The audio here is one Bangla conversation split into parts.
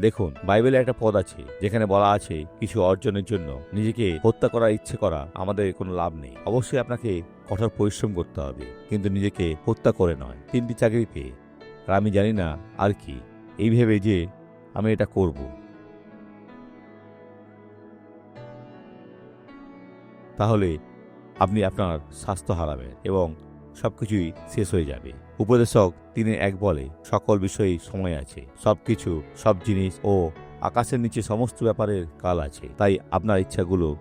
দেখুন, বাইবেলে একটা পদ আছে, যেখানে বলা আছে, কিছু অর্জনের জন্য নিজেকে হত্যা করার ইচ্ছে করা আমাদের কোনো লাভ নেই। অবশ্যই আপনাকে কঠোর পরিশ্রম করতে হবে, কিন্তু নিজেকে হত্যা করে নয়। তিনটি চাকরি পেয়ে। আর আমি জানি না আর কি। এই ভেবে যে আমি এটা করব। তাহলে আপনি আপনার স্বাস্থ্য হারাবেন এবং সবকিছুই শেষ হয়ে যাবে। উপদেশক তিনি এক বলে, সকল বিষয়েই সময় আছে। সবকিছু, সব জিনিস ও আকাশের নিচে সমস্ত ব্যাপারের কাল আছে। তাই আপনার ইচ্ছাগুলো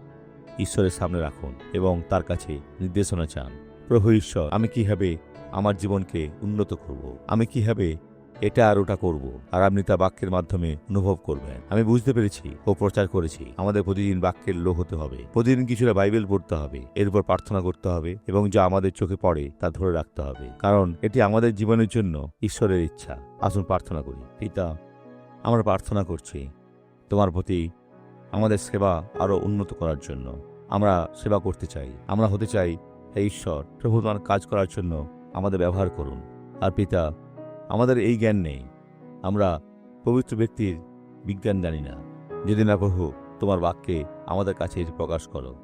ঈশ্বরের সামনে রাখুন এবং তার কাছে নির্দেশনা চান। প্রভু ঈশ্বর, আমি কীভাবে আমার জীবনকে উন্নত করব? আমি কীভাবে এটা আর ওটা করব। আর আপনি তা বাক্যের মাধ্যমে অনুভব করবেন। আমি বুঝতে পেরেছি ও প্রচার করেছি। আমাদের প্রতিদিন বাক্যের লোক হতে হবে। প্রতিদিন কিছুটা বাইবেল পড়তে হবে। এরপর প্রার্থনা করতে হবে এবং যা আমাদের চোখে পড়ে তা ধরে রাখতে হবে। কারণ এটি আমাদের জীবনের জন্য ঈশ্বরের ইচ্ছা। আসুন প্রার্থনা করি। পিতা, আমরা প্রার্থনা করছি তোমার প্রতি আমাদের সেবা আরও উন্নত করার জন্য। আমরা সেবা করতে চাই। আমরা হতে চাই হে ঈশ্বর, প্রভু তোমার কাজ করার জন্য আমাদের ব্যবহার করুন। আর পিতা আমাদের এই জ্ঞান নেই। আমরা পবিত্র ব্যক্তির বিজ্ঞান জানি না। যদি না প্রভু, তোমার বাক্যে আমাদের কাছে এটি প্রকাশ করো।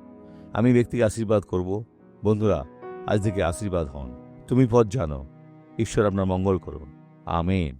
আমি ব্যক্তিকে আশীর্বাদ করব। বন্ধুরা, আজ থেকে আশীর্বাদ হন। তুমি পথ জানো। ঈশ্বর আপনার মঙ্গল করুন। আমেন।